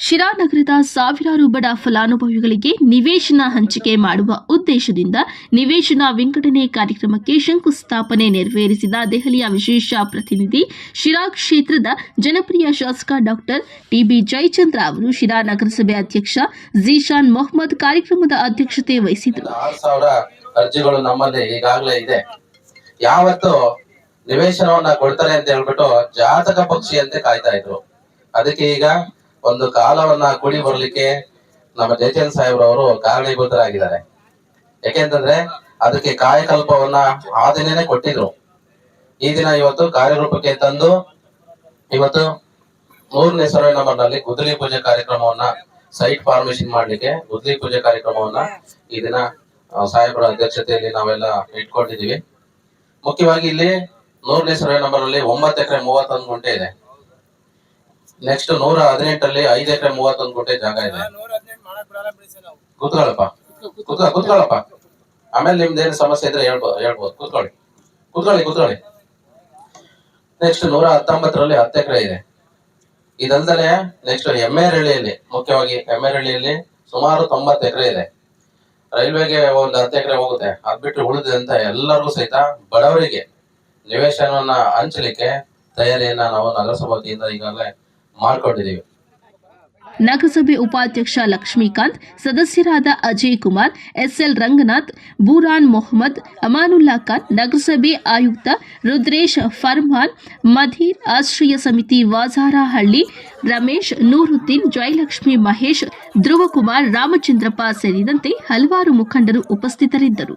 ಶಿರಾನಗರದ ಸಾವಿರಾರು ಬಡ ಫಲಾನುಭವಿಗಳಿಗೆ ನಿವೇಶನ ಹಂಚಿಕೆ ಮಾಡುವ ಉದ್ದೇಶದಿಂದ ನಿವೇಶನ ವಿಂಗಡಣೆ ಕಾರ್ಯಕ್ರಮಕ್ಕೆ ಶಂಕುಸ್ಥಾಪನೆ ನೆರವೇರಿಸಿದ ದೆಹಲಿಯ ವಿಶೇಷ ಪ್ರತಿನಿಧಿ ಶಿರಾ ಕ್ಷೇತ್ರದ ಜನಪ್ರಿಯ ಶಾಸಕ ಡಾಕ್ಟರ್ ಟಿಬಿ ಜಯಚಂದ್ರ ಅವರು ಶಿರಾ ನಗರಸಭೆ ಅಧ್ಯಕ್ಷ ಝೀಶಾನ್ ಮೊಹಮ್ಮದ್ ಕಾರ್ಯಕ್ರಮದ ಅಧ್ಯಕ್ಷತೆ ವಹಿಸಿದರು. ಅರ್ಜಿಗಳು ನಮ್ಮಲ್ಲಿ ಈಗಾಗಲೇ ಇದೆ. ಯಾವತ್ತು ನಿವೇಶನವನ್ನ ಕೊಡ್ತಾರೆ ಅಂತ ಹೇಳ್ಬಿಟ್ಟು ಜಾತಕ ಪಕ್ಷಿಯಂತೆ ಕಾಯ್ತಾ ಇದ್ರು. ಅದಕ್ಕೆ ಈಗ ಒಂದು ಕಾಲವನ್ನ ಕೂಡಿ ಬರ್ಲಿಕ್ಕೆ ನಮ್ಮ ಜಯಚಂದ್ ಸಾಹೇಬ್ರವರು ಕಾರಣೀಭೂತರಾಗಿದ್ದಾರೆ. ಯಾಕೆಂತಂದ್ರೆ ಅದಕ್ಕೆ ಕಾಯಕಲ್ಪವನ್ನ ಆ ದಿನನೇ ಕೊಟ್ಟಿದ್ರು. ಈ ದಿನ ಇವತ್ತು ಕಾರ್ಯರೂಪಕ್ಕೆ ತಂದು ಇವತ್ತು ಮೂರನೇ ಸರ್ವೆ ನಂಬರ್ನಲ್ಲಿ ಗುದ್ದಲಿ ಪೂಜೆ ಕಾರ್ಯಕ್ರಮವನ್ನ ಸೈಟ್ ಫಾರ್ಮೇಶನ್ ಮಾಡ್ಲಿಕ್ಕೆ ಗುದ್ದಲಿ ಪೂಜೆ ಕಾರ್ಯಕ್ರಮವನ್ನ ಈ ದಿನ ಸಾಹೇಬರ ಅಧ್ಯಕ್ಷತೆಯಲ್ಲಿ ನಾವೆಲ್ಲ ಇಟ್ಕೊಂಡಿದೀವಿ ಮುಖ್ಯವಾಗಿ ಇಲ್ಲಿ ನೂರನೇ ಸರ್ವೆ ನಂಬರ್ ಅಲ್ಲಿ ಒಂಬತ್ತು ಎಕರೆ ಮೂವತ್ತೊಂದು ಗುಂಟೆ ಇದೆ. ನೆಕ್ಸ್ಟ್ ನೂರ ಹದಿನೆಂಟಲ್ಲಿ ಐದು ಎಕರೆ ಮೂವತ್ತೊಂದು ಕೋಟಿ ಜಾಗ ಇದೆ. ಕೂತ್ಕೊಳ್ಳಪ್ಪ. ಕೂತ್ಕೊ ಕೂತ್ಕೊಳ್ಳಪ್ಪ. ಆಮೇಲೆ ನಿಮ್ದೇನು ಸಮಸ್ಯೆ ಇದ್ರೆ ಹೇಳ್ಬೋದು ಹೇಳ್ಬೋದು. ಕೂತ್ಕೊಳ್ಳಿ. ಕೂತ್ಕೊಳ್ಳಿ ಕೂತ್ಕೊಳ್ಳಿ. ನೆಕ್ಸ್ಟ್ ನೂರ ಹತ್ತೊಂಬತ್ತರಲ್ಲಿ ಹತ್ತು ಎಕರೆ ಇದೆ. ಇದಲ್ದಲೆ ನೆಕ್ಸ್ಟ್ ಎಮ್ಮೆರಳ್ಳಿಯಲ್ಲಿ ಮುಖ್ಯವಾಗಿ ಎಮ್ಮೆರಳ್ಳಿಯಲ್ಲಿ ಸುಮಾರು ತೊಂಬತ್ತು ಎಕರೆ ಇದೆ. ರೈಲ್ವೆಗೆ ಒಂದು ಹತ್ತು ಎಕರೆ ಹೋಗುತ್ತೆ. ಅದ್ ಬಿಟ್ಟು ಉಳಿದಂತ ಎಲ್ಲರಿಗೂ ಸಹಿತ ಬಡವರಿಗೆ ನಿವೇಶನವನ್ನ ಹಂಚಲಿಕ್ಕೆ ತಯಾರಿಯನ್ನ ನಾವು ನಗರಸಭಾ ವತಿಯಿಂದ ಈಗಾಗಲೇ ಮಾಡ್ಕೊಂಡಿದೀವಿ ನಗರಸಭೆ ಉಪಾಧ್ಯಕ್ಷ ಲಕ್ಷ್ಮೀಕಾಂತ್, ಸದಸ್ಯರಾದ ಅಜಯ್ ಕುಮಾರ್, ಎಸ್ಎಲ್ ರಂಗನಾಥ್, ಬೂರಾನ್ ಮೊಹಮ್ಮದ್, ಅಮಾನುಲ್ಲಾ ಖಾನ್, ನಗರಸಭೆ ಆಯುಕ್ತ ರುದ್ರೇಶ್ ಫರ್ಮಾನ್ ಮಧೀರ್ ಆಶ್ರಯ ಸಮಿತಿ ವಾಜಾರಹಳ್ಳಿ, ರಮೇಶ್ ನೂರುದ್ದೀನ್, ಜಯಲಕ್ಷ್ಮಿ ಮಹೇಶ್, ಧ್ರುವಕುಮಾರ್, ರಾಮಚಂದ್ರಪ್ಪ ಸೇರಿದಂತೆ ಹಲವಾರು ಮುಖಂಡರು ಉಪಸ್ಥಿತರಿದ್ದರು.